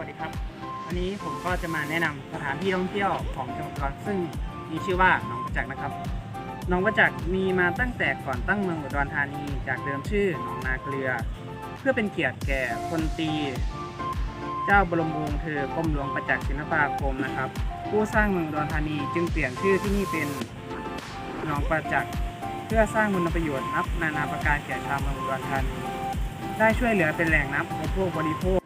วัสดีครับ วันนี้ผมก็จะมาแนะนำสถานที่ท่องเที่ยวของจังหวัดอุดรซึ่งมีชื่อว่าหนองประจักษ์นะครับหนองประจักษ์มีมาตั้งแต่ก่อนตั้งเมืองอุดรธานี จากเดิมชื่อหนองนาเกลือ เพื่อเป็นเกียรติแก่พลตี เจ้าบรมวงศ์เธอกรมหลวงประจักษ์ศิลปาคมนะครับ ผู้สร้างเมืองอุดรธานีจึงเปลี่ยนชื่อที่นี่เป็นหนองประจักษ์เพื่อสร้างคุณประโยชน์นับนานาประการแก่ชาวเมืองอุดรธานีได้ช่วยเหลือเป็นแหล่งน้ำอุปโภคบริโภค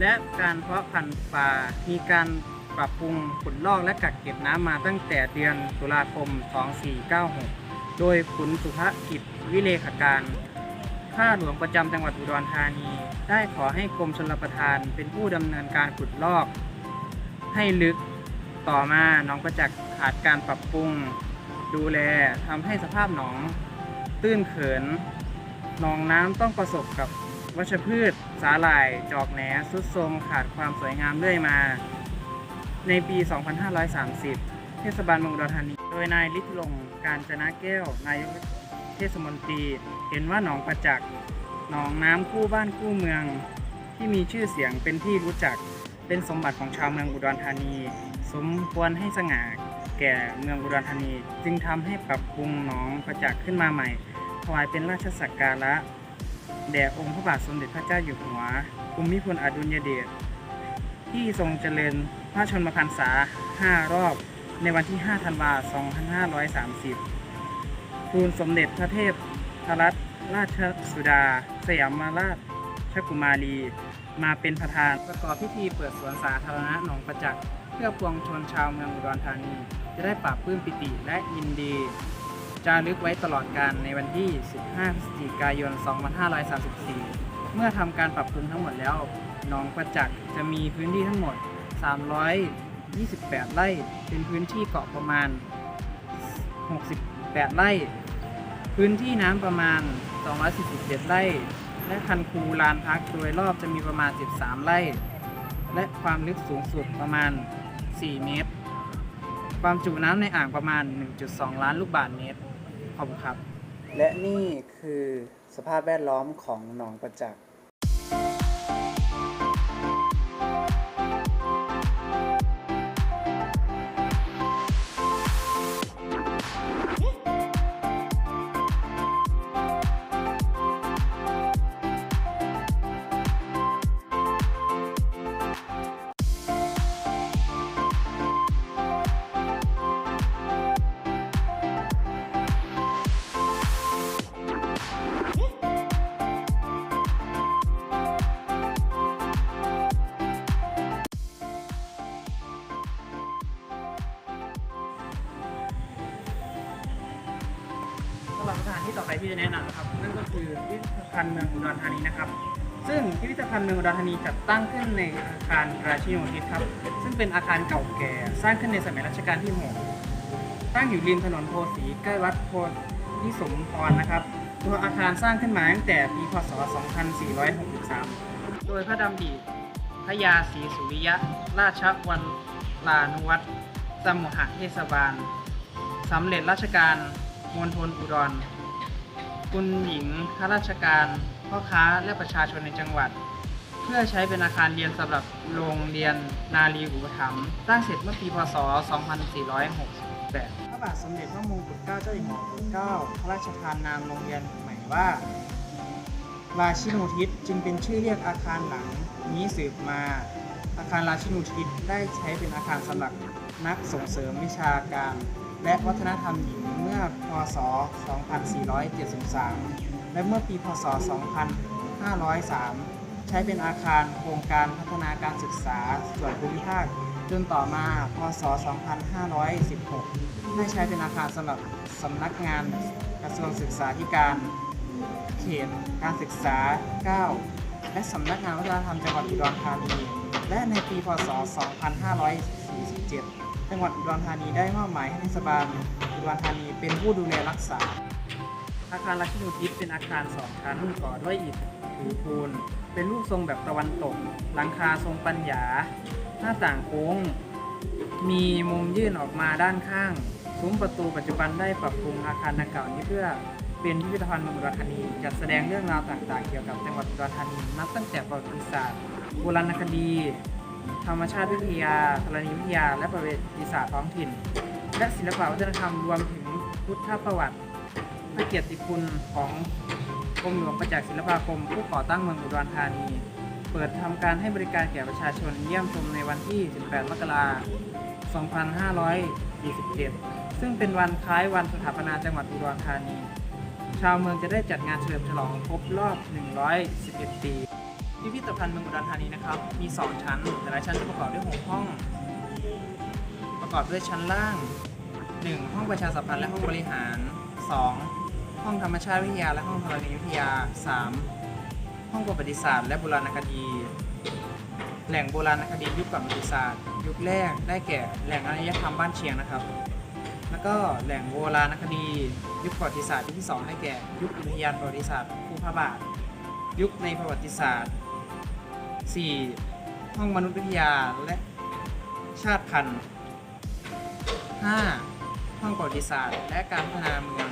และการเพาะพันธุ์ปลา มีการปรับปรุงขุดลอกและกักเก็บน้ำมาตั้งแต่เดือนตุลาคม 2496 โดยขุนสุภกิจวิเลขการ ข้าหลวงประจำจังหวัดอุดรธานี ได้ขอให้กรมชลประทานเป็นผู้ดำเนินการขุดลอก ให้ลึกต่อมาหนองประจักษ์ขาดการปรับปรุง ดูแลทำให้สภาพหนอง ตื้นเขินหนองน้ำต้องประสบกับวัชพืชาหร่าย จอกแหนสุดโทรมขาดความสวยงามเรื่อยมา ในปี 2530 เทศบาลเมืองอุดรธานี โดยนายฤทธิลงค์การจนะแก้ว นายกเทศมนตรี เห็นว่าหนองประจักษ์หนองน้ำคู่บ้านคู่เมือง ที่มีชื่อเสียงเป็นที่รู้จักเป็นสมบัติของชาวเมืองอุดรธานี สมควรให้สง่าแก่เมืองอุดรธานี จึงทำให้ปรับปรุงหนองประจักษ์ขึ้นมาใหม่ถวายเป็นราชสักการะ แด่องค์พระบาทสมเด็จพระเจ้าอยู่หัวภูมิพลอดุลยเดชที่ทรงเจริญพระชนมพรรษา 5 รอบในวันที่ 5 ธันวาคม 2530 ทูลสมเด็จพระเทพรัตนราชสุดา สยามราชกุมารี มาเป็นประธานประกอบพิธีเปิดสวนสาธารณะหนองประจักษ์เพื่อปวงชนชาวเมืองอุดรธานี จะได้ปราบปลื้มปิติและยินดี จารึกไว้ตลอดการในวันที่ 15 พฤศจิกายน 2534 เมื่อทำการปรับปรุงทั้งหมดแล้ว หนองประจักษ์จะมีพื้นที่ทั้งหมด 328 ไร่ เป็นพื้นที่เกาะประมาณ 68 ไร่ พื้นที่น้ำประมาณ 247 ไร่ และคันคูลานพักโดยรอบจะมีประมาณ 13 ไร่ และความลึกสูงสุดประมาณ 4 เมตรความจุน้ำในอ่างประมาณ 1.2 ล้านลูกบาศก์เมตร ขอบคุณครับ และนี่คือสภาพแวดล้อมของหนองประจักษ์ ที่ต่อไปที่จะแนะนำนะครับ นั่นก็คือพิพิธภัณฑ์เมืองอุดรธานีนะครับ ซึ่งพิพิธภัณฑ์เมืองอุดรธานีจัดตั้งขึ้นในอาคารราชินีทิศครับ ซึ่งเป็นอาคารเก่าแก่ สร้างขึ้นในสมัยรัชกาลที่6ตั้งอยู่ริมถนนโพสีใกล้วัดโพธิสมพรนะครับตัวอาคารสร้างขึ้นมาตั้งแต่ปีพศ 2463 โดยพระดำริพระยาศรีสุริยะ ราชวันลานุวัตรสมุหเทศบาลสำเร็จราชการมณฑลอุดร คุณหญิงข้าราชการพ่อค้าและประชาชนในจังหวัด เพื่อใช้เป็นอาคารเรียนสำหรับโรงเรียนนารีอุปถัมภ์สร้างเสร็จเมื่อปีพศ 2468 พระบาทสมเด็จพระมงกุฎเกล้าเจ้าอยู่หัวรัชกาลที่เก้าพระราชทานนามโรงเรียนใหม่ว่าราชินูทิศจึงเป็นชื่อเรียกอาคารหลังนี้สืบมา อาคารราชินูทิศได้ใช้เป็นอาคารสำหรับนักส่งเสริมวิชาการ และวัฒนธรรมหญิงเมื่อพศ 2473 และเมื่อปีพศ 2503 ใช้เป็นอาคารโครงการพัฒนาการศึกษาส่วนภูมิภาค จนต่อมาพศ 2516 ได้ใช้เป็นอาคารสำหรับสำนักงานกระทรวงศึกษาธิการเขตการศึกษา 9 และสำนักงานวัฒนธรรมจังหวัดอุดรธานี และในปีพศ 250 2547 จังหวัดอุดรธานีได้มอบหมายให้เทศบาลอุดรธานีเป็นผู้ดูแลรักษา อาคารราชินูทิศเป็นอาคารสองชั้นก่อด้วยอิฐถือปูน เป็นรูปทรงแบบตะวันตก หลังคาทรงปัญญา หน้าต่างโค้ง มีมุมยื่นออกมาด้านข้าง ซุ้มประตูปัจจุบันได้ปรับปรุงอาคารดังกล่าวนี้เพื่อเป็นพิพิธภัณฑ์เมืองอุดรธานีจัดแสดงเรื่องราวต่างๆ เกี่ยวกับจังหวัดอุดรธานีนับตั้งแต่ประวัติศาสตร์โบราณคดี ธรรมชาติวิทยาธรณีวิทยา และประวัติศาสตร์ท้องถิ่น และศิลปวัฒนธรรมรวมถึงพุทธประวัติพระเกียรติคุณของกรมหลวงประจักษ์ศิลปาคม ผู้ก่อตั้งเมืองอุดรธานี เปิดทำการให้บริการแก่ประชาชนเยี่ยมชมในวันที่ 18 มกราคม 2547 ซึ่งเป็นวันคล้ายวันสถาปนาจังหวัดอุดรธานี ชาวเมืองจะได้จัดงานเฉลิมฉลองครบรอบ 111 ปี พิพิธภัณฑ์เมืองอุดรธานีนะครับ มี 2 ชั้น แต่ละชั้นจะประกอบด้วย 6 ห้อง ประกอบด้วยชั้นล่าง 1. ห้องประชาสัมพันธ์และห้องบริหาร 2. ห้องธรรมชาติวิทยาและห้องธรณีวิทยา 3. ห้องประวัติศาสตร์และโบราณคดี แหล่งโบราณคดียุคก่อนประวัติศาสตร์ ยุคแรกได้แก่แหล่งอารยธรรมบ้านเชียงนะครับ แล้วก็แหล่งโบราณคดี ยุคประวัติศาสตร์ยุคที่2ได้แก่ ยุคอุทยานประวัติศาสตร์ภูพระบาทยุคในประวัติศาสตร์ 4. ห้องมนุษยวิทยาและชาติพันธุ์ 5. ห้องประวัติศาสตร์ และการพัฒนาเมือง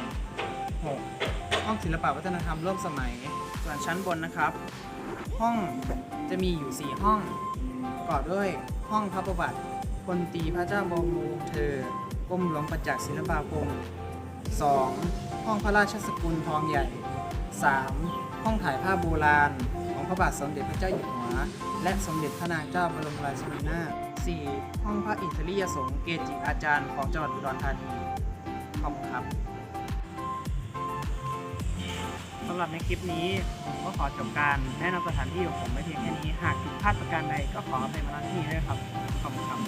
6. ห้องศิลปวัฒนธรรมร่วมสมัย ส่วนชั้นบนนะครับ ห้องจะมีอยู่ 4 ห้องประกอบด้วยห้องพระประวัติพลตีพระเจ้าบรมวงศ์เธอกรมหลวงประจักษ์ศิลปาคม 2. ห้องพระราชสกุลทองใหญ่ 3. ห้องถ่ายภาพโบราณ ของพระบาทสมเด็จพระเจ้าอยู่หัว และสมเด็จพระนางเจ้าบรมราชินีนาถ 4. ห้องพระอิสริยสงฆ์เกจิอาจารย์ของจังหวัดอุดรธานีขอบคุณครับสำหรับในคลิปนี้ผมก็ขอจบการแนะนำสถานที่ของผมไว้เพียงแค่นี้ หากผิดพลาดประการใดก็ขออภัยมาณที่นี้ด้วยครับขอบคุณครับ